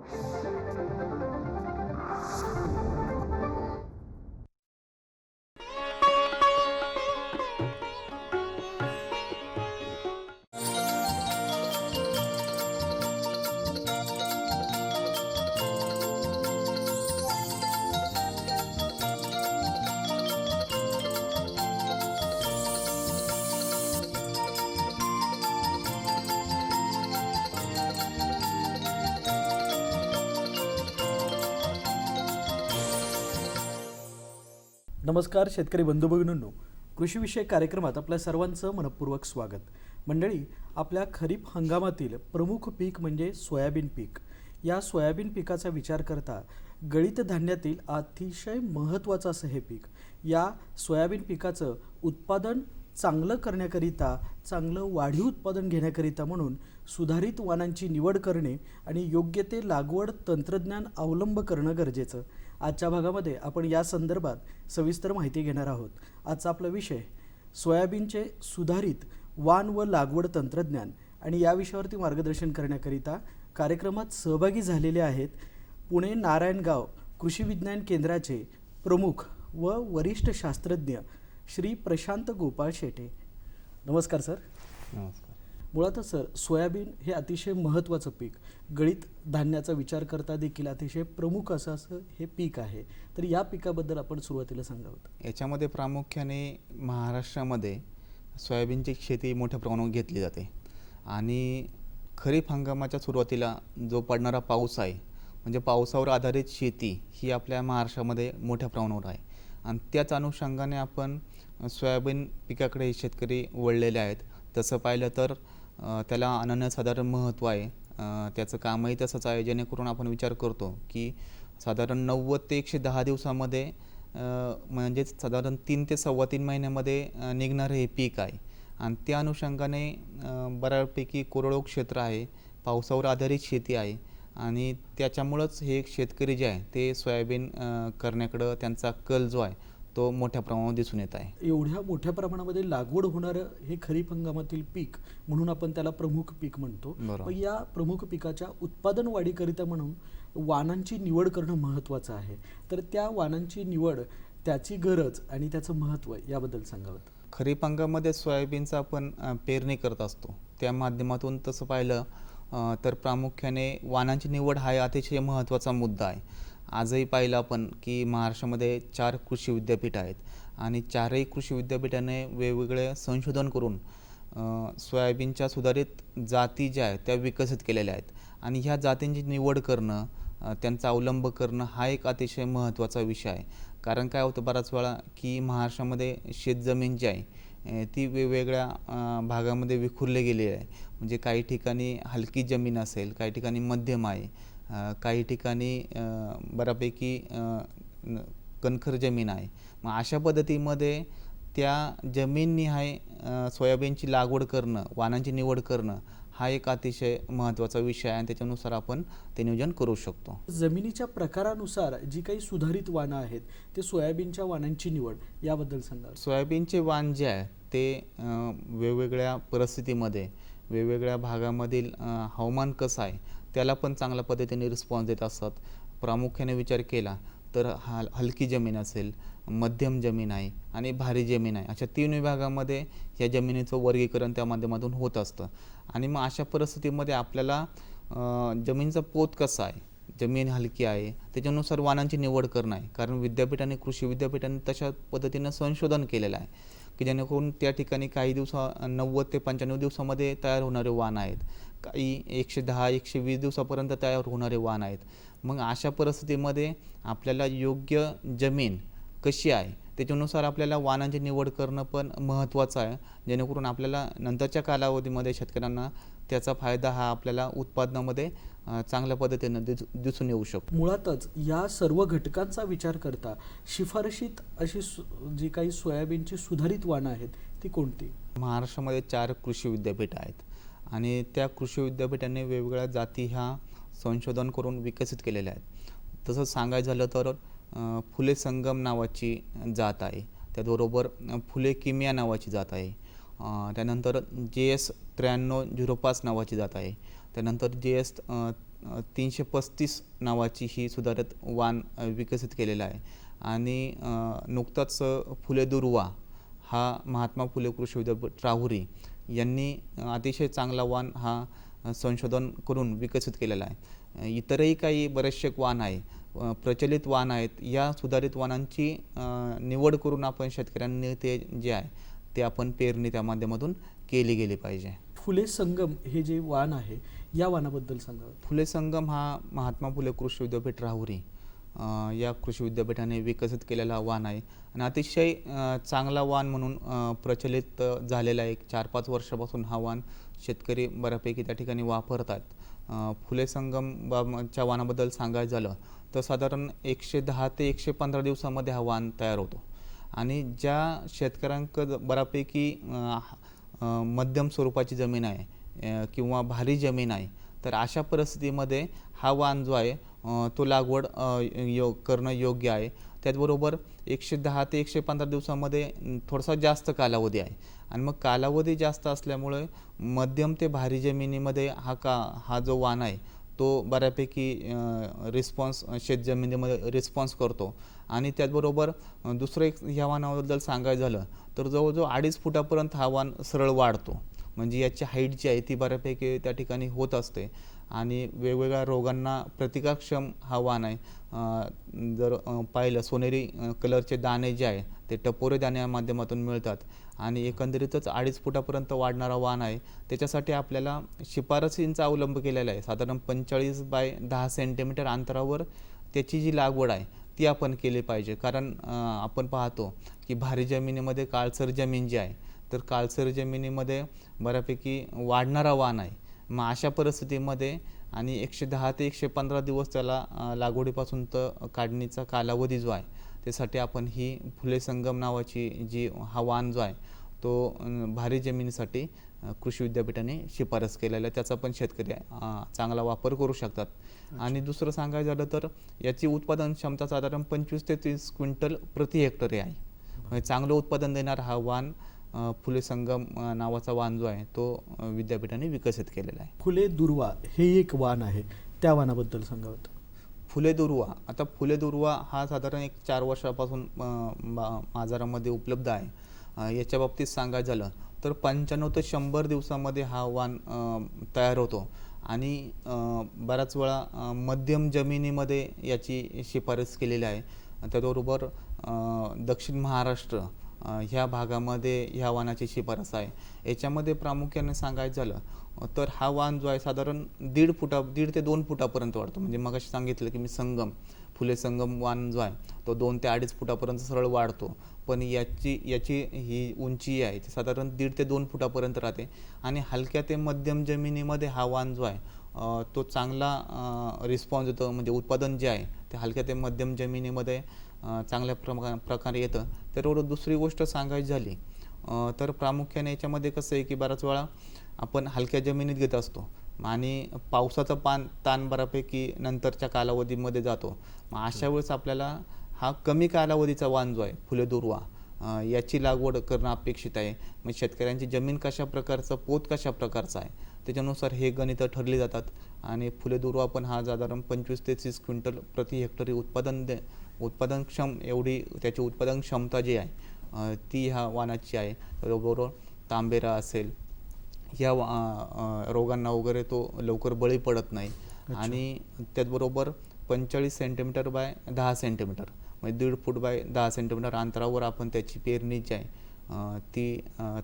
Thank you. नमस्कार शेतकरी बंधू भगिनींनो कृषीविषयक कार्यक्रमात आपल्या सर्वांचं मनपूर्वक स्वागत. मंडळी आपल्या खरीप हंगामातील प्रमुख पीक म्हणजे सोयाबीन पीक. या सोयाबीन पिकाचा विचार करता गळीत धान्यातील अतिशय महत्त्वाचं असं हे पीक. या सोयाबीन पिकाचं उत्पादन चांगलं करण्याकरिता चांगलं वाढीव उत्पादन घेण्याकरिता म्हणून सुधारित वाणांची निवड करणे आणि योग्य ते लागवड तंत्रज्ञान अवलंब करणं गरजेचं. आजच्या भागामध्ये आपण या संदर्भात सविस्तर माहिती घेणार आहोत. आजचा आपला विषय सोयाबीनचे सुधारित वाण व लागवड तंत्रज्ञान आणि या विषयावरती मार्गदर्शन करण्याकरिता कार्यक्रमात सहभागी झालेले आहेत पुणे नारायणगाव कृषी विज्ञान केंद्राचे प्रमुख व वरिष्ठ शास्त्रज्ञ श्री प्रशांत गोपाळ शेटे. नमस्कार सर. नमस्कार. मुळातच सर सोयाबीन हे अतिशय महत्त्वाचं पीक. गळीत धान्याचा विचार करता देखील अतिशय प्रमुख असं असं हे पीक आहे. तर या पिकाबद्दल आपण सुरुवातीला सांगावं. याच्यामध्ये प्रामुख्याने महाराष्ट्रामध्ये सोयाबीनची शेती मोठ्या प्रमाणावर घेतली जाते. आणि खरीप हंगामाच्या सुरुवातीला जो पडणारा पाऊस आहे म्हणजे पावसावर आधारित शेती ही आपल्या महाराष्ट्रामध्ये मोठ्या प्रमाणावर आहे. आणि त्याच अनुषंगाने आपण सोयाबीन पिकाकडे शेतकरी वळलेले आहेत. तसं पाहिलं तर त्याला अनन्यसाधारण महत्त्व आहे. त्याचं कामही तसंच आहे जेणेकरून आपण विचार करतो की साधारण नव्वद ते एकशे दहा दिवसामध्ये म्हणजेच साधारण तीन ते सव्वा तीन महिन्यामध्ये निघणारं हे पीक आहे. आणि त्या अनुषंगाने बऱ्यापैकी कोरडो क्षेत्र आहे पावसावर आधारित शेती आहे आणि त्याच्यामुळंच हे शेतकरी जे आहे ते सोयाबीन करण्याकडं त्यांचा कल जो आहे तो मोठ्या प्रमाणावर दिसून येत आहे. एवढ्या मोठ्या प्रमाणामध्ये लागवड होणारं हे खरीप हंगामातील पीक म्हणून आपण त्याला प्रमुख पीक म्हणतो. या प्रमुख पिकाच्या उत्पादन वाढीकरिता म्हणून वाणांची निवड करणं महत्त्वाचं आहे. तर त्या वाणांची निवड त्याची गरज आणि त्याचं महत्त्व याबद्दल सांगावं. खरीप हंगामामध्ये सोयाबीनचं आपण पेरणी करत असतो. त्या माध्यमातून तसं पाहिलं तर प्रामुख्याने वाणांची निवड हा अतिशय महत्त्वाचा मुद्दा आहे. आजही पाहिलं आपण की महाराष्ट्रामध्ये चार कृषी विद्यापीठ आहेत आणि चारही कृषी विद्यापीठाने वेगवेगळे संशोधन करून सोयाबीनच्या सुधारित जाती ज्या आहेत त्या विकसित केलेल्या आहेत. आणि ह्या जातींची निवड करणं त्यांचा अवलंब करणं हा एक अतिशय महत्त्वाचा विषय आहे. कारण काय होतं बऱ्याच वेळा की महाराष्ट्रामध्ये शेतजमीन जी आहे ती वेगवेगळ्या भागामध्ये विखुरली गेलेली आहे. म्हणजे काही ठिकाणी हलकी जमीन असेल काही ठिकाणी मध्यम आहे. काही ठिकाणी बऱ्यापैकी कणखर जमीन आहे. मग अशा पद्धतीमध्ये त्या जमीननिहाय सोयाबीनची लागवड करणं वाणांची निवड करणं हा एक अतिशय महत्त्वाचा विषय आहे आणि त्याच्यानुसार आपण ते नियोजन करू शकतो. जमिनीच्या प्रकारानुसार जी काही सुधारित वाणं आहेत ते सोयाबीनच्या वाणांची निवड याबद्दल सांगा सोयाबीनचे वाण जे आहे ते वेगवेगळ्या परिस्थितीमध्ये वेगवेगळ्या भागामधील हवामान कसं आहे त्याला पण चांगल्या पद्धतीने रिस्पॉन्स देत असतात प्रामुख्याने विचार केला तर हल हलकी जमीन असेल मध्यम जमीन आहे आणि भारी जमीन आहे. अशा तीन विभागामध्ये या जमिनीचं वर्गीकरण त्या माध्यमातून होत असतं. आणि मग अशा परिस्थितीमध्ये आपल्याला जमीनचा जमिनीचा पोत कसा आहे? जमीन हलकी आहे त्याच्यानुसार वाहनांची निवड करणं आहे. कारण विद्यापीठाने कृषी विद्यापीठाने तशा पद्धतीनं संशोधन केलेलं आहे की जेणेकरून त्या ठिकाणी काही दिवसा नव्वद ते पंच्याण्णव दिवसामध्ये तयार होणारे वाहन आहेत. काही एकशे दहा एकशे वीस दिवसापर्यंत तयार होणारे वाण आहेत. मग अशा परिस्थितीमध्ये आपल्याला योग्य जमीन कशी आहे त्याच्यानुसार आपल्याला वाणांची निवड करणं पण महत्त्वाचं आहे. जेणेकरून आपल्याला नंतरच्या कालावधीमध्ये शेतकऱ्यांना त्याचा फायदा हा आपल्याला उत्पादनामध्ये चांगल्या पद्धतीनं दिस दिसून येऊ शकतो. मुळातच या सर्व घटकांचा विचार करता शिफारशीत अशी सु- जी काही सोयाबीनची सुधारित वाणं आहेत ती कोणती? महाराष्ट्रामध्ये चार कृषी विद्यापीठ आहेत. आणि त्या कृषी विद्यापीठाने वेगवेगळ्या जाती ह्या संशोधन करून विकसित केलेल्या आहेत. तसंच सांगायचं झालं तर फुले संगम नावाची जात आहे. त्याचबरोबर फुले किमिया नावाची जात आहे. त्यानंतर जे एस त्र्याण्णव झिरो पाच नावाची जात आहे. त्यानंतर जे एस तीनशे पस्तीस नावाची ही सुधारित वाण विकसित केलेलं आहे. आणि नुकताच फुले दुर्वा हा महात्मा फुले कृषी विद्यापीठ राहुरी यांनी अतिशय चांगला वाण हा संशोधन करून विकसित केलेला आहे. इतरही काही बरेचसे वाण आहे प्रचलित वाण आहेत या सुधारित वाणांची निवड करून आपण शेतकऱ्यांनी ते जे आहे ते आपण पेरणी त्या माध्यमातून केली गेली पाहिजे. फुले संगम हे जे वाण आहे या वाणाबद्दल सांगा. फुले संगम हा महात्मा फुले कृषी विद्यापीठ राहुरी. या कृषी विद्यापीठाने विकसित केलेला वाण आहे. आणि अतिशय चांगला वाण म्हणून प्रचलित झालेला आहे एक चार पाच वर्षापासून हा वाण शेतकरी बऱ्यापैकी त्या ठिकाणी वापरतात. फुले संगम बाबाच्या वाणाबद्दल सांगायचं झालं तर साधारण एकशे दहा ते एकशे पंधरा दिवसामध्ये हा वाण तयार होतो. आणि ज्या शेतकऱ्यांकडं बऱ्यापैकी मध्यम स्वरूपाची जमीन आहे किंवा भारी जमीन आहे तर अशा परिस्थितीमध्ये हा वाण जो आहे तो लागवड यो करणं योग्य आहे. त्याचबरोबर एकशे दहा ते एकशे पंधरा दिवसामध्ये थोडासा जास्त कालावधी आहे. आणि मग कालावधी जास्त असल्यामुळे मध्यम ते भारी जमिनीमध्ये हा का हा जो वाण आहे तो बऱ्यापैकी रिस्पॉन्स शेतजमिनीमध्ये रिस्पॉन्स करतो. आणि त्याचबरोबर दुसरं एक ह्या वानाबद्दल सांगायचं झालं तर जवळजवळ अडीच फुटापर्यंत हा वाण सरळ वाढतो. म्हणजे याची हाईट जी आहे ती बऱ्यापैकी त्या ठिकाणी होत असते. आणि वेगवेगळ्या रोगांना प्रतिकारक्षम हा वाण आहे जर पाहिलं सोनेरी कलरचे दाणे जे आहे ते टपोरे दाणे या माध्यमातून मिळतात. आणि एकंदरीतच अडीच फुटापर्यंत वाढणारा वाण आहे. त्याच्यासाठी आपल्याला शिफारसींचा अवलंब केलेला आहे. साधारण पंचेचाळीस बाय दहा सेंटीमीटर अंतरावर त्याची जी लागवड आहे ती आपण केली पाहिजे. कारण आपण पाहतो की भारी जमिनीमध्ये काळसर जमीन जी आहे तर काळसर जमिनीमध्ये बऱ्यापैकी वाढणारा वाण आहे. मग अशा परिस्थितीमध्ये आणि एकशे दहा ते एकशे पंधरा दिवस त्याला लागवडीपासून तर काढणीचा कालावधी जो आहे त्यासाठी आपण ही फुले संगम नावाची जी हा वाण जो आहे तो भारी जमिनीसाठी कृषी विद्यापीठाने शिफारस केलेला आहे. त्याचा पण शेतकरी चांगला वापर करू शकतात. आणि दुसरं सांगायचं झालं तर याची उत्पादन क्षमता साधारण पंचवीस ते तीस क्विंटल प्रति हेक्टरी आहे. म्हणजे चांगलं उत्पादन देणारा हा वाण फुले संगम नावाचा वाण जो आहे तो विद्यापीठाने विकसित केलेला आहे. फुले दुर्वा हे एक वाण आहे. त्या वाणाबद्दल सांगावं फुले दुर्वा. आता फुले दुर्वा हा साधारण एक चार वर्षापासून बाजारामध्ये उपलब्ध आहे. याच्या बाबतीत सांगायचं झालं तर पंच्याण्णव ते शंभर दिवसामध्ये हा वाण तयार होतो. आणि बऱ्याच वेळा मध्यम जमिनीमध्ये याची शिफारस केलेली आहे. त्याचबरोबर दक्षिण महाराष्ट्र ह्या भागामध्ये ह्या वाहनाची शिफारस आहे. याच्यामध्ये प्रामुख्याने सांगायचं झालं तर हा वाण जो आहे साधारण दीड फुटा दीड ते दोन फुटापर्यंत वाढतो. म्हणजे मग सांगितलं की मी संगम फुले संगम वाण जो आहे तो दोन ते अडीच फुटापर्यंत सरळ वाढतो. पण याची याची ही उंची आहे ती साधारण दीड ते दोन फुटापर्यंत राहते. आणि हलक्या ते मध्यम जमिनीमध्ये हा वाण जो आहे तो चांगला रिस्पॉन्स देतो म्हणजे उत्पादन जे आहे ते हलक्या ते मध्यम जमिनीमध्ये चांगल्या प्रमा प्रकारे येतं. त्याबरोबर दुसरी गोष्ट सांगायची झाली तर प्रामुख्याने याच्यामध्ये कसं आहे की बऱ्याच वेळा आपण हलक्या जमिनीत घेत असतो आणि पावसाचं पान ताण बऱ्यापैकी नंतरच्या कालावधीमध्ये जातो. मग अशा वेळेस आपल्याला हा कमी कालावधीचा वाण जो आहे फुले दुर्वा. याची लागवड करणं अपेक्षित आहे. मग शेतकऱ्यांची जमीन कशा प्रकारचं पोत कशा प्रकारचा आहे त्याच्यानुसार हे गणितं ठरली जातात. आणि फुले दुर्वा पण हा साधारण पंचवीस ते तीस क्विंटल प्रति हेक्टरी उत्पादन दे उत्पादनक्षम एवढी त्याची उत्पादन क्षमता जी आहे ती ह्या वाणाची आहे. बरोबर तांबेरा असेल ह्या रोगांना वगैरे तो लवकर बळी पडत नाही. आणि त्याचबरोबर पंचेचाळीस सेंटीमीटर बाय दहा सेंटीमीटर म्हणजे दीड फूट बाय दहा सेंटीमीटर अंतरावर आपण त्याची पेरणी जी आहे ती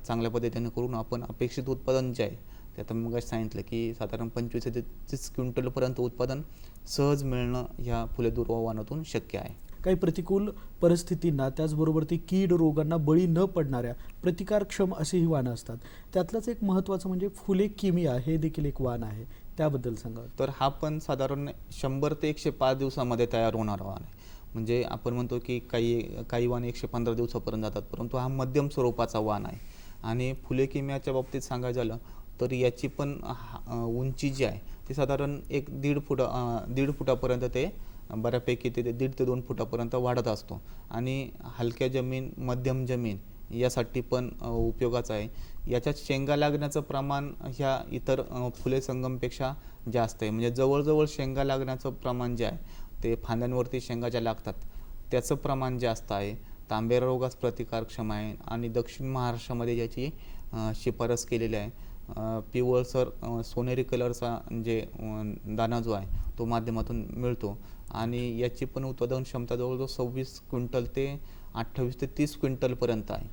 चांगल्या पद्धतीने करून आपण अपेक्षित उत्पादन जे आहे ते आता मग सांगितलं की साधारण पंचवीस ते तीस क्विंटलपर्यंत उत्पादन सहज मिळणं ह्या फुले दुर्वा वाणातून शक्य आहे. काही प्रतिकूल परिस्थितींना त्याचबरोबर ती कीड रोगांना बळी न पडणाऱ्या प्रतिकारक्षम अशी ही वाणं असतात. त्यातलंच एक महत्त्वाचं म्हणजे फुले किमिया हे देखील एक वाण आहे. त्याबद्दल सांगा. तर हा पण साधारण शंभर ते एकशे पाच दिवसामध्ये तयार होणारा वाण आहे. म्हणजे आपण म्हणतो की काही काही वाण एकशे पंधरा दिवसापर्यंत जातात परंतु हा मध्यम स्वरूपाचा वाण आहे. आणि फुले किम्याच्या बाबतीत सांगायचं झालं तर याची पण हा- उंची जी आहे ती साधारण एक दीड फुट दीड फुटापर्यंत ते बऱ्यापैकी ते ते दीड ते दोन फुटापर्यंत वाढत असतो. आणि हलक्या जमीन मध्यम जमीन यासाठी पण उपयोगाचं आहे. याच्यात शेंगा लागण्याचं प्रमाण ह्या इतर फुले संगमपेक्षा जास्त आहे. म्हणजे जवळजवळ शेंगा लागण्याचं प्रमाण जे आहे ते फांद्यांवरती शेंगा ज्या लागतात त्याचं प्रमाण जास्त आहे. तांबेरा रोगास प्रतिकारक्षम आहे आणि दक्षिण महाराष्ट्रामध्ये याची शिफारस केलेली आहे. पिवळसर सोनेरी कलरचा जे दाना दाणा जो आहे तो माध्यमातून मिळतो. आणि याची पण उत्पादन क्षमता जवळजवळ सव्वीस क्विंटल ते अठ्ठावीस ते तीस क्विंटलपर्यंत आहे.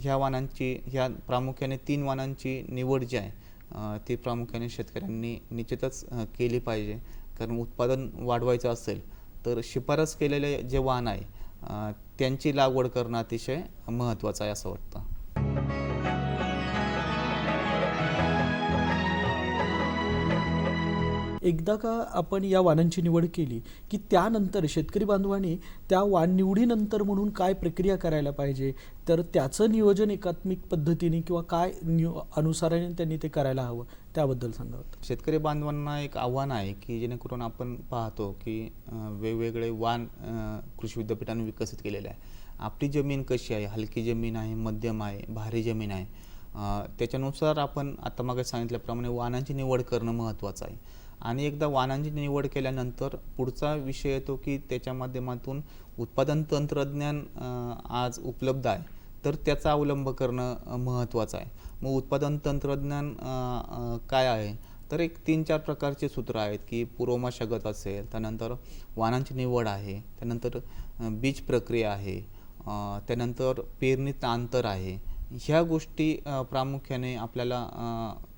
ह्या वाणांची ह्या प्रामुख्याने तीन वाणांची निवड जी आहे ती प्रामुख्याने शेतकऱ्यांनी निश्चितच केली पाहिजे. कारण उत्पादन वाढवायचं असेल तर शिफारस केलेले जे वाहन आहे त्यांची लागवड करणं अतिशय महत्त्वाचं आहे असं वाटतं. एकदा का आपण या वाणांची निवड केली की त्यानंतर शेतकरी बांधवांनी त्या वाण निवडीनंतर म्हणून काय प्रक्रिया करायला पाहिजे तर त्याचं नियोजन एकात्मिक पद्धतीने किंवा काय नियो अनुसाराने त्यांनी ते करायला हवं त्याबद्दल सांगा शेतकरी बांधवांना एक आव्हान आहे की जेणेकरून आपण पाहतो की वेगवेगळे वाण कृषी विद्यापीठाने विकसित केलेले आहे. आपली जमीन कशी आहे? हलकी जमीन आहे मध्यम आहे भारी जमीन आहे. त्याच्यानुसार आपण आता मागे सांगितल्याप्रमाणे वाहनांची निवड करणं महत्त्वाचं आहे. आणि एकदा वाहनांची निवड केल्यानंतर पुढचा विषय येतो की त्याच्या माध्यमातून उत्पादन तंत्रज्ञान आज उपलब्ध आहे. तर त्याचा अवलंब करणं महत्त्वाचं आहे. मग उत्पादन तंत्रज्ञान काय आहे? तर एक तीन चार प्रकारचे सूत्र आहेत की पूर्वमशागत असेल त्यानंतर वाहनांची निवड आहे त्यानंतर बीज प्रक्रिया आहे त्यानंतर पेरणीचं अंतर आहे. ह्या गोष्टी प्रामुख्याने आपल्याला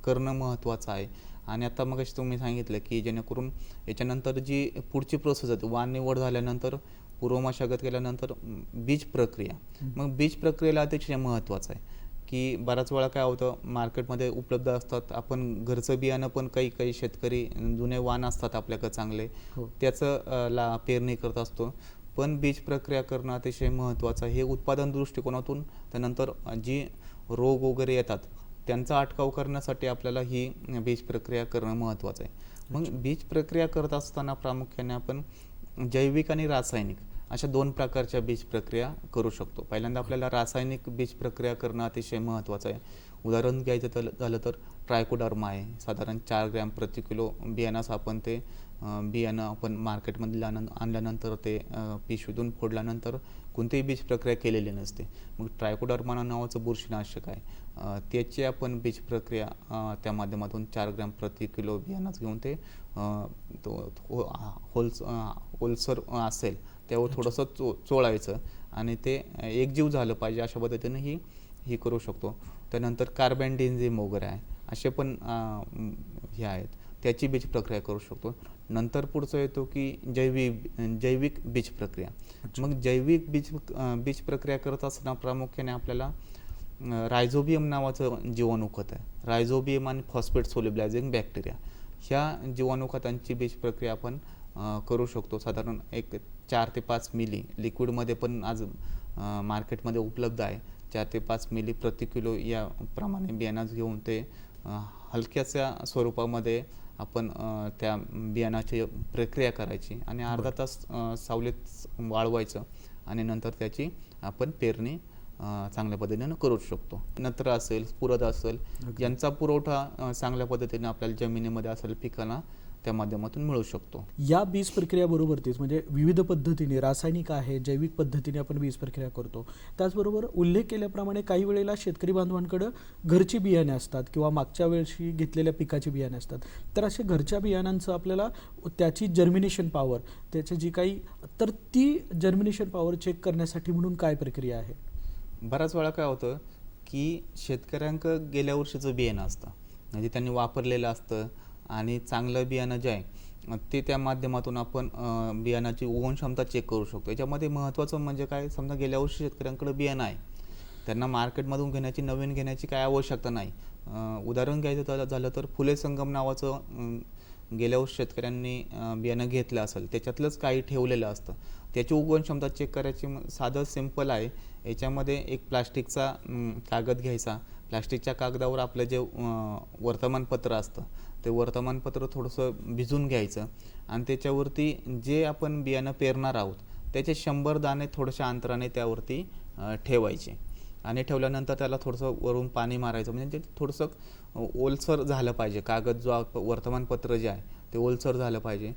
करणं महत्त्वाचं आहे. आणि आता मग तुम्ही सांगितलं की जेणेकरून याच्यानंतर जी पुढची प्रोसेस आहे वाण निवड झाल्यानंतर पूर्वमशागत केल्यानंतर म, बीज प्रक्रिया. मग बीज प्रक्रियेला अतिशय महत्त्वाचं आहे की बऱ्याच वेळा काय होतं मार्केटमध्ये उपलब्ध असतात आपण घरचं बियाणं पण काही काही शेतकरी जुने वाण असतात आपल्याकडे चांगले हो. त्याचं ला पेरणी करत असतो. पण बीज प्रक्रिया करणं अतिशय महत्त्वाचं आहे. हे उत्पादन दृष्टिकोनातून त्यानंतर जी रोग वगैरे येतात त्यांचा अटकाव करण्यासाठी आपल्याला ही बीज प्रक्रिया करणं महत्त्वाचं आहे. मग बीज प्रक्रिया करत असताना प्रामुख्याने आपण जैविक आणि रासायनिक अशा दोन प्रकारच्या बीज प्रक्रिया करू शकतो. पहिल्यांदा आपल्याला रासायनिक बीज प्रक्रिया करणं अतिशय महत्त्वाचं आहे. उदाहरण घ्यायचं तर झालं तर ट्रायकोडर्मा आहे. साधारण चार ग्रॅम प्रति किलो बियाणास आपण ते बियाणं आपण मार्केटमध्ये लान- आणल्यानंतर ते पिशवीतून फोडल्यानंतर कोणतीही बीज प्रक्रिया केलेली नसते. मग ट्रायकोडर्मा नावाचं बुरशीनाशक आहे. त्याची आपण बीज प्रक्रिया त्या माध्यमातून चार ग्रॅम प्रति किलो बियाणाच घेऊन ते तो होल्स अं, ओलसर असेल त्यावर थोडंसं चो चोळायचं आणि ते एकजीव झालं पाहिजे अशा पद्धतीने ही ही करू शकतो. त्यानंतर कार्बन डिन्झिम वगैरे आहे. असे पण हे आहेत. त्याची बीज प्रक्रिया करू शकतो. नंतर पुढचं येतो की जैविक जैविक बीज प्रक्रिया. मग जैविक बीज बीज प्रक्रिया करत असताना प्रामुख्याने आपल्याला रायझोबियम नावाचं जीवाणू खत आहे. रायझोबियम आणि फॉस्फेट सोलिब्लायझिंग बॅक्टेरिया ह्या जीवाणू खतांची बीज प्रक्रिया आपण करू शकतो. साधारण एक चार ते पाच मिली. लिक्विडमध्ये पण आज मार्केटमध्ये उपलब्ध आहे. चार ते पाच मिली प्रति किलो या प्रमाणे बियाणाच घेऊन ते हलक्याच्या स्वरूपामध्ये आपण त्या बियाणाची प्रक्रिया करायची आणि अर्धा तास सावलीत वाळवायचं आणि नंतर त्याची आपण पेरणी चांगल्या पद्धतीनं करू शकतो. नत्र असेल पुरद असेल यांचा पुरवठा चांगल्या पद्धतीने आपल्याला जमिनीमध्ये असेल पिकांना त्या माध्यमातून मिळू शकतो. या बीज प्रक्रियाबरोबरतीच म्हणजे विविध पद्धतीने रासायनिक आहे जैविक पद्धतीने आपण बीज प्रक्रिया करतो. त्याचबरोबर उल्लेख केल्याप्रमाणे काही वेळेला शेतकरी बांधवांकडं घरची बियाणे असतात किंवा मागच्या वेळशी घेतलेल्या पिकाची बियाणे असतात. तर असे घरच्या बियाणांचं आपल्याला त्याची जर्मिनेशन पॉवर त्याची जी काही तर ती जर्मिनेशन पॉवर चेक करण्यासाठी म्हणून काय प्रक्रिया आहे? बऱ्याच वेळा काय होतं की शेतकऱ्यांक गेल्या वर्षीचं बियाणं असतं. म्हणजे त्यांनी वापरलेलं असतं. आणि चांगलं बियाणं जे आहे ते त्या माध्यमातून आपण बियाणाची उगवण क्षमता चेक करू शकतो. याच्यामध्ये महत्त्वाचं म्हणजे काय समजा गेल्या वर्षी शेतकऱ्यांकडे बियाणं आहे. त्यांना मार्केटमधून घेण्याची नवीन घेण्याची काय आवश्यकता नाही. उदाहरण घ्यायचं झालं- झालं तर फुले संगम नावाचं गेल्या वर्षी शेतकऱ्यांनी बियाणं घेतलं असेल. त्याच्यातलंच काही ठेवलेलं असतं. त्याची उगवण क्षमता चेक करायची साधं सिंपल आहे. याच्यामध्ये एक प्लास्टिकचा कागद घ्यायचा. प्लास्टिकच्या कागदावर आपलं जे वर्तमानपत्र असतं. ते वर्तमानपत्र थोडंसं भिजून घ्यायचं. आणि त्याच्यावरती जे आपण बियाणं पेरणार आहोत त्याचे शंभर दाणे थोड्याशा अंतराने त्यावरती ठेवायचे. आणि ठेवल्यानंतर त्याला थोडंसं वरून पाणी मारायचं. म्हणजे ते थोडंसं ओलसर झालं पाहिजे. कागद जो वर्तमानपत्र जे आहे ते ओलसर झालं पाहिजे.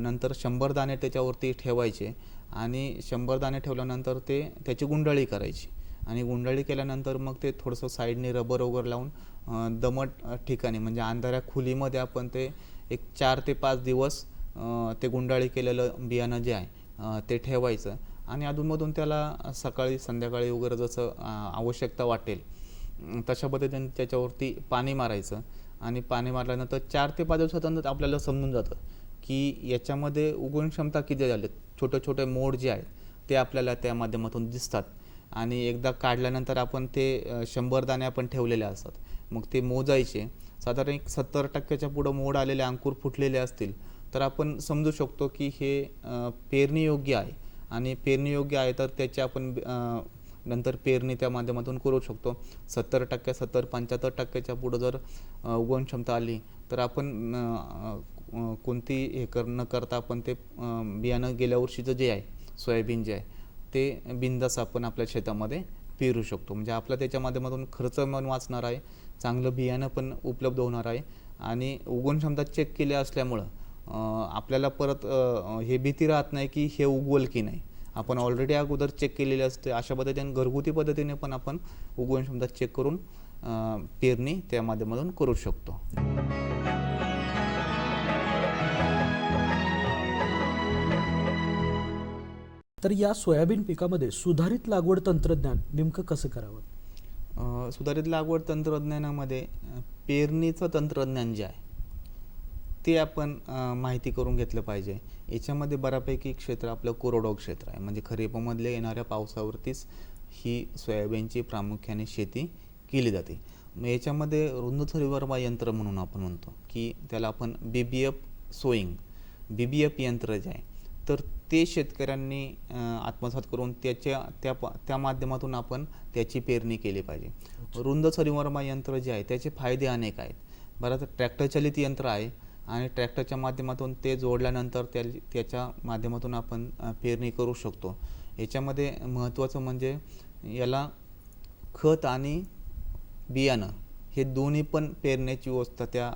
नंतर शंभर दाणे त्याच्यावरती ठेवायचे. आणि शंभर दाणे ठेवल्यानंतर ते त्याची गुंडाळी करायची. आणि गुंडाळी केल्यानंतर मग ते थोडंसं साईडने रबर वगैरे लावून दमट ठिकाणी म्हणजे अंधाऱ्या खुलीमध्ये आपण ते एक चार ते पाच दिवस ते गुंडाळी केलेलं बियाणं जे आहे ते ठेवायचं. आणि अधूनमधून त्याला सकाळी संध्याकाळी वगैरे जसं आवश्यकता वाटेल तशा पद्धतीने त्याच्यावरती पाणी मारायचं. आणि पाणी मारल्यानंतर चार ते पाच दिवसानंतर आपल्याला समजून जातं की याच्यामध्ये उगवण क्षमता किती झाले. छोटे छोटे मोड जे आहेत ते आपल्याला त्या माध्यमातून दिसतात. आणि एकदा काढल्यानंतर आपण ते शंभर दाणे आपण ठेवलेले असतात. मग ते मोजायचे. साधारण एक सत्तर टक्क्याच्या पुढं मोड आलेले अंकुर फुटलेले असतील. तर आपण समजू शकतो की हे पेरणीयोग्य आहे. आणि पेरणीयोग्य आहे तर त्याची आपण नंतर पेरणी त्या माध्यमातून करू शकतो. सत्तर टक्के सत्तर पंच्याहत्तर टक्क्याच्या पुढं जर उगवण क्षमता आली तर आपण कोणती हे कर न करता आपण ते बियाणं गेल्या वर्षीचं जे आहे सोयाबीन जे आहे ते बिंदास आपण आपल्या शेतामध्ये पेरू शकतो. म्हणजे आपला त्याच्या माध्यमातून खर्च मन वाचणार आहे. चांगलं बियाणं पण उपलब्ध होणार आहे. आणि उगवण क्षमता चेक केली असल्यामुळं आपल्याला परत हे भीती राहत नाही की हे उगवल की नाही. आपण ऑलरेडी अगोदर चेक केलेले असते. अशा पद्धतीने घरगुती पद्धतीने पण आपण उगवण क्षमता चेक करून पेरणी त्या माध्यमातून करू शकतो. तर या सोयाबीन पिकामध्ये सुधारित लागवड तंत्रज्ञान नेमकं कसं करावं? सुधारित लागवड तंत्रज्ञानामध्ये पेरणीचं तंत्रज्ञान जे आहे ते आपण माहिती करून घेतलं पाहिजे. याच्यामध्ये बऱ्यापैकी क्षेत्र आपलं कोरडवाहू क्षेत्र आहे. म्हणजे खरीपामधल्या येणाऱ्या पावसावरतीच ही सोयाबीनची प्रामुख्याने शेती केली जाते. मग याच्यामध्ये रुंदथरीवर्मा यंत्र म्हणून आपण म्हणतो की त्याला आपण B B F sowing B B F यंत्र जे आहे तर ते शेतकऱ्यांनी आत्मसात करून त्याच्या त्या प- त्या माध्यमातून आपण त्याची पेरणी केली पाहिजे. रुंद सरीवर्मा यंत्र जे आहे त्याचे फायदे अनेक आहेत. बरं ट्रॅक्टर चालित यंत्र आहे आणि ट्रॅक्टरच्या माध्यमातून ते जोडल्यानंतर त्या त्याच्या माध्यमातून आपण पेरणी करू शकतो. याच्यामध्ये महत्त्वाचं म्हणजे याला खत आणि बियाणं हे दोन्ही पण पेरण्याची व्यवस्था त्या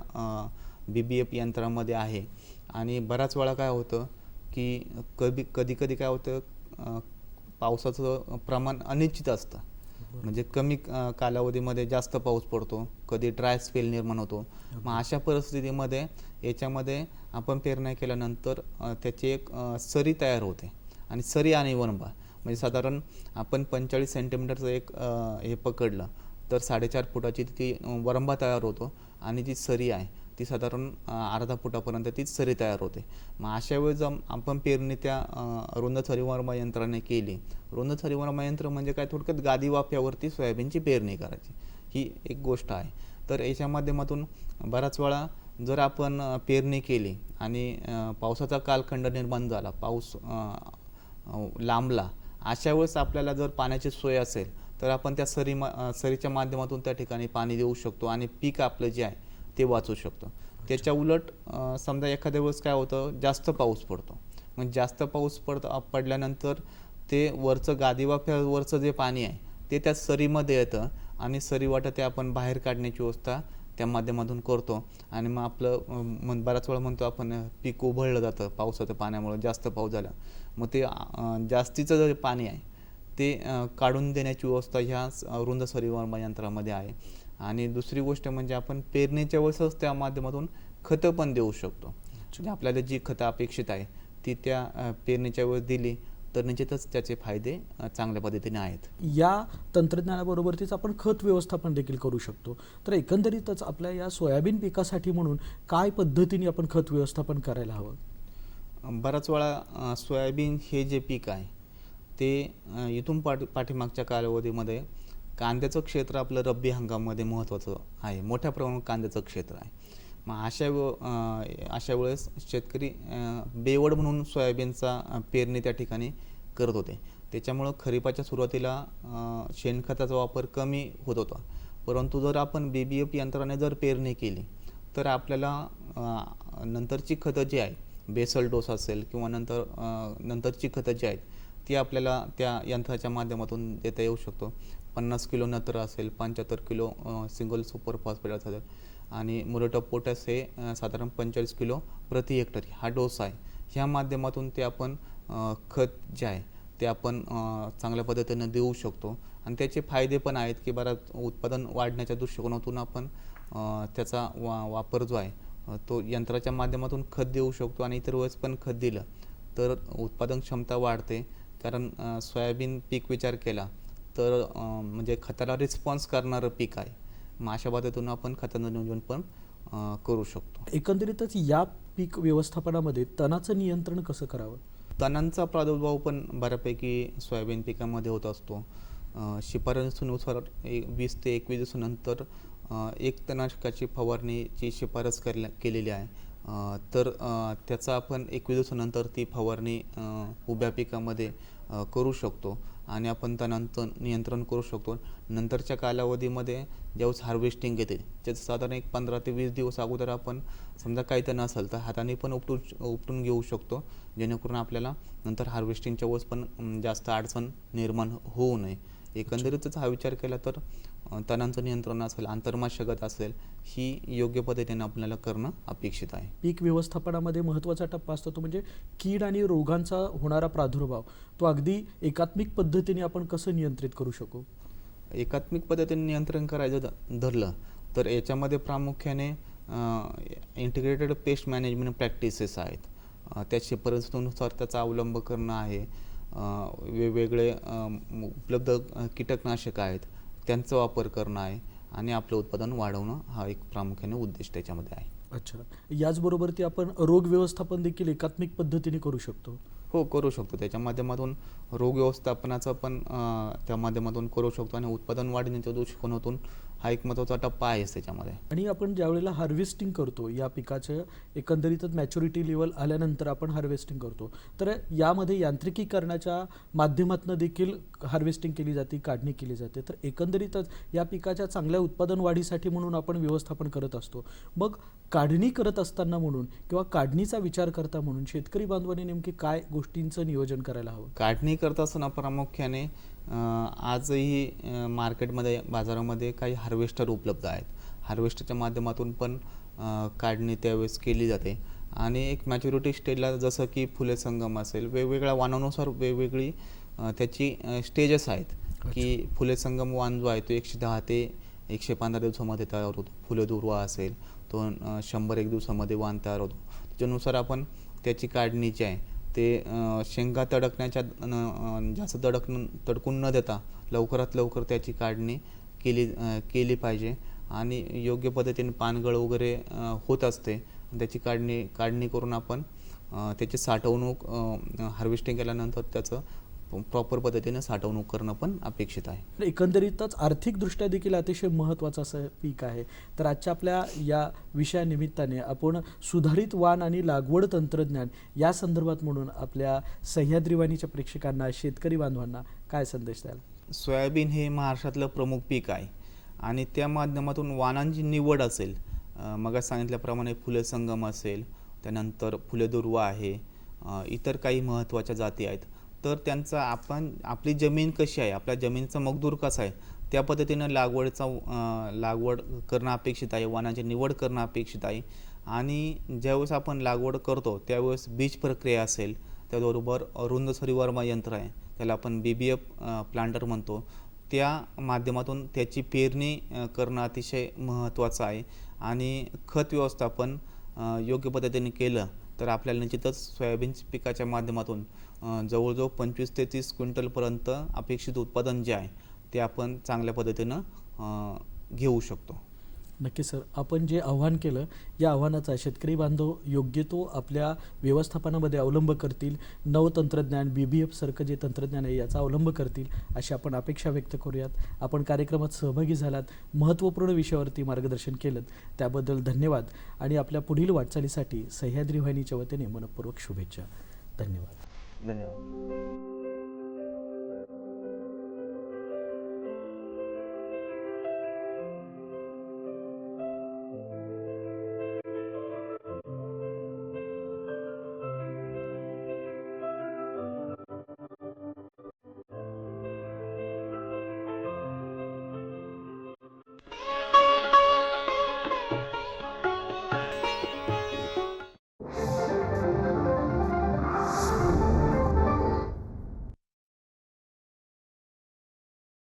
बी बी एफ यंत्रामध्ये आहे. आणि बऱ्याच वेळा काय होतं की कधी कधी कधी काय होतं पावसाचं प्रमाण अनिश्चित असतं. म्हणजे कमी कालावधीमध्ये जास्त पाऊस पडतो कधी ड्राय स्पेल निर्माण होतो. मग अशा परिस्थितीमध्ये याच्यामध्ये आपण पेरण्या केल्यानंतर त्याची एक सरी तयार होते. आणि सरी आणि वनबा म्हणजे साधारण आपण पंचेचाळीस सेंटीमीटरचं एक हे पकडलं तर साडेचार फुटाची ती वरंबा तयार होतो आणि जी सरी आहे ती साधारण अर्धा फुटापर्यंत तीच सरी तयार होते. मग अशा वेळेस आपण पेरणी त्या रुंद सरीवर्मा यंत्राने केली. रुंद सरीवर्मा यंत्र म्हणजे काय? थोडक्यात गादी वाफ्यावरती सोयाबीनची पेरणी करायची. ही एक गोष्ट आहे. तर याच्या माध्यमातून बऱ्याच वेळा जर आपण पेरणी केली आणि पावसाचा कालखंड निर्माण झाला पाऊस लांबला अशा वेळेस आपल्याला जर पाण्याची सोय असेल तर आपण त्या सरी मा सरीच्या माध्यमातून त्या ठिकाणी पाणी देऊ शकतो आणि पीक आपलं जे आहे ते वाचू शकतो. त्याच्या उलट समजा एखाद्या वेळेस काय होतं जास्त पाऊस पडतो. मग जास्त पाऊस पडत पडल्यानंतर ते वरचं गादीवाफ्यावरचं जे पाणी आहे ते त्या सरीमध्ये येतं. आणि सरी वाटं ते आपण बाहेर काढण्याची व्यवस्था त्या माध्यमातून करतो. आणि मग आपलं मन बऱ्याच वेळा म्हणतो आपण पीक उभळलं जातं पावसाचं पाण्यामुळे जास्त पाऊस झाला. मग ते जास्तीचं जे पाणी आहे ते काढून देण्याची व्यवस्था ह्या स- रुंद सरीवर्मा यंत्रामध्ये आहे. आणि दुसरी गोष्ट म्हणजे आपण पेरणीच्या वेळेसच त्या माध्यमातून खतं पण देऊ शकतो. म्हणजे आपल्याला जी खतं अपेक्षित आहे ती त्या पेरणीच्या वेळेस दिली तर निश्चितच त्याचे फायदे चांगल्या पद्धतीने आहेत. या तंत्रज्ञानाबरोबरतीच आपण खत व्यवस्थापन देखील करू शकतो. तर एकंदरीतच आपल्या या सोयाबीन पिकासाठी म्हणून काय पद्धतीने आपण खत व्यवस्थापन करायला हवं? बराच वेळा सोयाबीन हे जे पीक आहे ते इथून पाठी पाठीमागच्या कालावधीमध्ये कांद्याचं क्षेत्र आपलं रब्बी हंगामामध्ये महत्त्वाचं आहे. मोठ्या प्रमाणात कांद्याचं क्षेत्र आहे. मग अशा व अशा वेळेस शेतकरी बेवड म्हणून सोयाबीनचा पेरणी त्या ठिकाणी करत होते. त्याच्यामुळं खरीपाच्या सुरुवातीला शेणखताचा वापर कमी होत होता. परंतु जर आपण बी बी एफ यंत्राने जर पेरणी केली तर आपल्याला नंतरची खतं जी आहेत बेसल डोस असेल किंवा नंतर नंतरची खतं जी आहेत ती आपल्याला त्या यंत्राच्या माध्यमातून देता येऊ शकतो. पन्नास किलो नत्र असेल पंच्याहत्तर किलो सिंगल सुपर फॉस्फेट असेल. आणि मुरट ऑफ हे साधारण पंचेचाळीस किलो प्रति हेक्टर हा डोस आहे. ह्या माध्यमातून ते आपण खत जे आहे ते आपण चांगल्या पद्धतीनं देऊ शकतो. आणि त्याचे फायदे पण आहेत की बराच उत्पादन वाढण्याच्या दृष्टिकोनातून आपण त्याचा वा वापर जो आहे तो यंत्राच्या माध्यमातून खत देऊ शकतो आणि इतर वेळेस पण खत दिलं तर उत्पादन क्षमता वाढते. कारण सोयाबीन पीक विचार केला तर म्हणजे खताला रिस्पॉन्स करणारं पीक आहे. मग अशा पद्धतीनं आपण खताचं नियोजन पण करू शकतो. एकंदरीतच या पीक व्यवस्थापनामध्ये तणाचं नियंत्रण कसं करावं? तणांचा प्रादुर्भाव पण बऱ्यापैकी सोयाबीन पिकामध्ये होत असतो. शिफारसीनुसार एक वीस ते एकवीस दिवसानंतर एक तणाशकाची फवारणीची शिफारस करल्या केलेली आहे. तर त्याचा आपण एकवीस दिवसानंतर ती फवारणी उभ्या पिकामध्ये करू शकतो. आणि आपण तणांचं नियंत्रण करू शकतो. नंतरच्या कालावधीमध्ये ज्यावेळेस हार्वेस्टिंग येते त्याचं साधारण एक पंधरा ते वीस दिवस अगोदर आपण समजा काही तण असेल तर हाताने पण उपटू उपटून घेऊ शकतो. जेणेकरून आपल्याला नंतर हार्वेस्टिंगच्या वेळेस पण जास्त अडचण निर्माण होऊ नये. एकंदरीतच हा विचार केला तर तणांचं नियंत्रण असेल आंतरमाशगत असेल ही योग्य पद्धतीने आपल्याला करणं अपेक्षित आहे. पीक व्यवस्थापनामध्ये महत्त्वाचा टप्पा असतो तो म्हणजे कीड आणि रोगांचा होणारा प्रादुर्भाव. तो अगदी एकात्मिक पद्धतीने आपण कसं नियंत्रित करू शकू? एकात्मिक पद्धतीने नियंत्रण करायचं धरलं तर याच्यामध्ये प्रामुख्याने इंटिग्रेटेड पेस्ट मॅनेजमेंट प्रॅक्टिसेस आहेत. अ, त्या शिफारसीनुसार त्याचा अवलंब करणं आहे. वेगवेगळे उपलब्ध कीटकनाशक आहेत त्यांचा वापर करणं आहे आणि आपलं उत्पादन वाढवणं हा एक प्रामुख्याने उद्देश त्याच्यामध्ये आहे. अच्छा. याचबरोबर ती आपण रोग व्यवस्थापन देखील एकात्मिक पद्धतीने करू शकतो. हो करू शकतो. त्याच्या माध्यमातून रोग व्यवस्थापनाचा पण त्या माध्यमातून करू शकतो आणि उत्पादन वाढण्याच्या दृष्टिकोनातून हा एक महत्त्वाचा टप्पा आहेच त्याच्यामध्ये. आणि आपण ज्यावेळेला हार्वेस्टिंग करतो या पिकाचं एकंदरीतच मॅच्युरिटी लेवल आल्यानंतर आपण हार्वेस्टिंग करतो. तर यामध्ये यांत्रिकीकरणाच्या माध्यमातून देखील हार्वेस्टिंग केली जाते काढणी केली जाते. तर एकंदरीतच या पिकाच्या चांगल्या उत्पादन वाढीसाठी म्हणून आपण व्यवस्थापन करत असतो. मग काढणी करत असताना म्हणून किंवा काढणीचा विचार करता म्हणून शेतकरी बांधवांनी नेमकी काय गोष्टींचं नियोजन करायला हवं? काढणी करत असताना प्रामुख्याने आजही मार्केटमध्ये बाजारामध्ये काही हार्वेस्टर उपलब्ध आहेत. हार्वेस्टरच्या माध्यमातून पण काढणी त्यावेळेस केली जाते. आणि एक मॅच्युरिटी स्टेजला जसं की फुले संगम असेल वेगवेगळ्या वाणानुसार वेगवेगळी त्याची स्टेजेस आहेत. की फुले संगम वाण जो आहे तो एकशे दहा ते एकशे पंधरा दिवसामध्ये तयार होतो. फुले दुर्वा असेल तो शंभर एक दिवसामध्ये वाण तयार होतो. त्याच्यानुसार आपण त्याची काढणी जी आहे. ते शेंगा तडकण्याच्या न- जास्त तडक तडकून न देता लवकरात लवकर त्याची काढणी केली केली पाहिजे आणि योग्य पद्धतीने पानगळ वगैरे होत असते. त्याची काढणी काढणी करून आपण त्याची साठवणूक हार्वेस्टिंग केल्यानंतर त्याचं प्रॉपर पद्धतीने साठवणूक करणं पण अपेक्षित आहे. एकंदरीतच आर्थिकदृष्ट्या देखील अतिशय महत्त्वाचं असं पीक आहे. तर आजच्या आपल्या या विषयानिमित्ताने आपण सुधारित वाण आणि लागवड तंत्रज्ञान या संदर्भात म्हणून आपल्या सह्याद्रीवाणीच्या प्रेक्षकांना शेतकरी बांधवांना काय संदेश द्याल? सोयाबीन हे महाराष्ट्रातलं प्रमुख पीक आहे. आणि त्या माध्यमातून वाणांची निवड असेल मग सांगितल्याप्रमाणे फुले संगम असेल त्यानंतर फुले दुर्वा आहे इतर काही महत्त्वाच्या जाती आहेत. तर त्यांचा आपण आपली जमीन कशी आहे? आपल्या जमिनीचा मगदूर कसा आहे? त्या पद्धतीनं लागवडचा लागवड करणं अपेक्षित आहे. वाणांची निवड करणं अपेक्षित आहे. आणि ज्यावेळेस आपण लागवड करतो त्यावेळेस बीज प्रक्रिया असेल त्याचबरोबर रुंद सरीवर्मा यंत्र आहे. त्याला आपण बी बी एफ प्लांटर म्हणतो. त्या माध्यमातून त्याची पेरणी करणं अतिशय महत्त्वाचं आहे. आणि खत व्यवस्थापन योग्य पद्धतीने केलं तर आपल्याला निश्चितच सोयाबीन पिकाच्या माध्यमातून जवळजवळ पंचवीस ते तीस क्विंटलपर्यंत अपेक्षित उत्पादन जे आहे ते आपण चांगल्या पद्धतीनं घेऊ शकतो. नक्की सर. आपण जे आव्हान केलं या आव्हानाचा शेतकरी बांधव योग्य तो आपल्या व्यवस्थापनामध्ये अवलंब करतील. नवतंत्रज्ञान बी बी एफ सारखं जे तंत्रज्ञान आहे याचा अवलंब करतील अशी आपण अपेक्षा व्यक्त करूयात. आपण कार्यक्रमात सहभागी झालात महत्त्वपूर्ण विषयावरती मार्गदर्शन केलं त्याबद्दल धन्यवाद. आणि आपल्या पुढील वाटचालीसाठी सह्याद्री वाहिनीच्या वतीने मनपूर्वक शुभेच्छा. धन्यवाद. धन्यवाद